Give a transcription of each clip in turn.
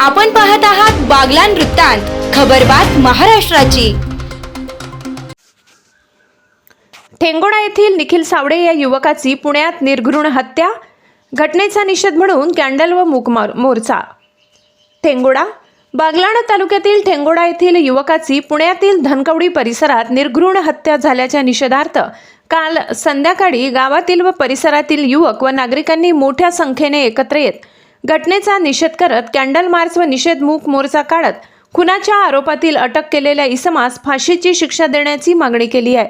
आपण पाहत आहात बागलान वृत्तांत खबरबात महाराष्ट्राची. ठेंगोडा येथील निखिल सावडे या युवकाची पुण्यात निर्घृण हत्या घटनेचा निषेध म्हणून कॅन्डल व मूक मोर्चा. ठेंगोडा बागलाण तालुक्यातील ठेंगोडा येथील युवकाची पुण्यातील धनकवडी परिसरात निर्घृण हत्या झाल्याच्या निषेधार्थ काल संध्याकाळी गावातील व परिसरातील युवक व नागरिकांनी मोठ्या संख्येने एकत्र येत घटनेचा निषेध करत कॅन्डल मार्च व निषेध मूक मोर्चा काढत खुनाच्या आरोपातील अटक केलेल्या इसमास फाशीची शिक्षा देण्याची मागणी केली आहे.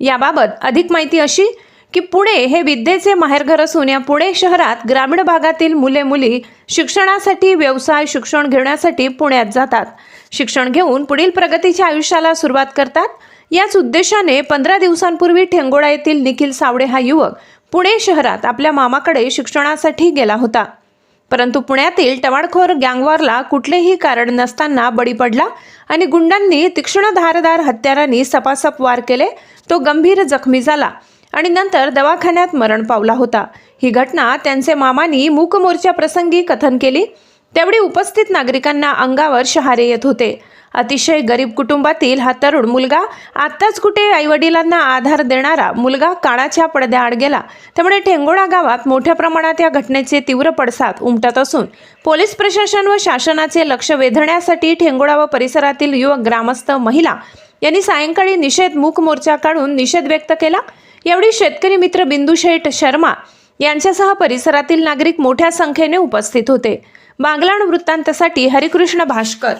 याबाबत अधिक माहिती अशी की पुणे हे विद्येचे माहेरघर असून या पुणे शहरात ग्रामीण भागातील मुले मुली शिक्षणासाठी व्यवसाय शिक्षण घेण्यासाठी पुण्यात जातात. शिक्षण घेऊन पुढील प्रगतीच्या आयुष्याला सुरुवात करतात. याच उद्देशाने पंधरा दिवसांपूर्वी ठेंगोडा येथील निखिल सावडे हा युवक पुणे शहरात आपल्या मामाकडे शिक्षणासाठी गेला होता. परंतु पुण्यातील टवाळखोर गँगवारला कुठलेही कारण नसताना बळी पडला आणि गुंडांनी तीक्ष्ण धारदार हत्यारांनी सपासप वार केले तो गंभीर जखमी झाला आणि नंतर दवाखान्यात मरण पावला होता. ही घटना त्यांचे मामांनी मूक मोर्चा प्रसंगी कथन केली. त्यावेळी उपस्थित नागरिकांना अंगावर शहारे येत होते. अतिशय गरीब कुटुंबातील हा तरुण मुलगा आत्ताच कुठे आईवडिलांना आधार देणारा मुलगा काळाच्या पडद्याआड गेला. त्यामुळे ठेंगोडा गावात मोठ्या प्रमाणात या घटनेचे तीव्र पडसाद उमटत असून पोलीस प्रशासन व शासनाचे लक्ष वेधण्यासाठी ठेंगोडा व परिसरातील युवक ग्रामस्थ महिला यांनी सायंकाळी निषेध मूक मोर्चा काढून निषेध व्यक्त केला. यावेळी शेतकरी मित्र बिंदू शेठ शर्मा यांच्यासह परिसरातील नागरिक मोठ्या संख्येने उपस्थित होते. बांगलाण वृत्तांतासाठी हरिकृष्ण भास्कर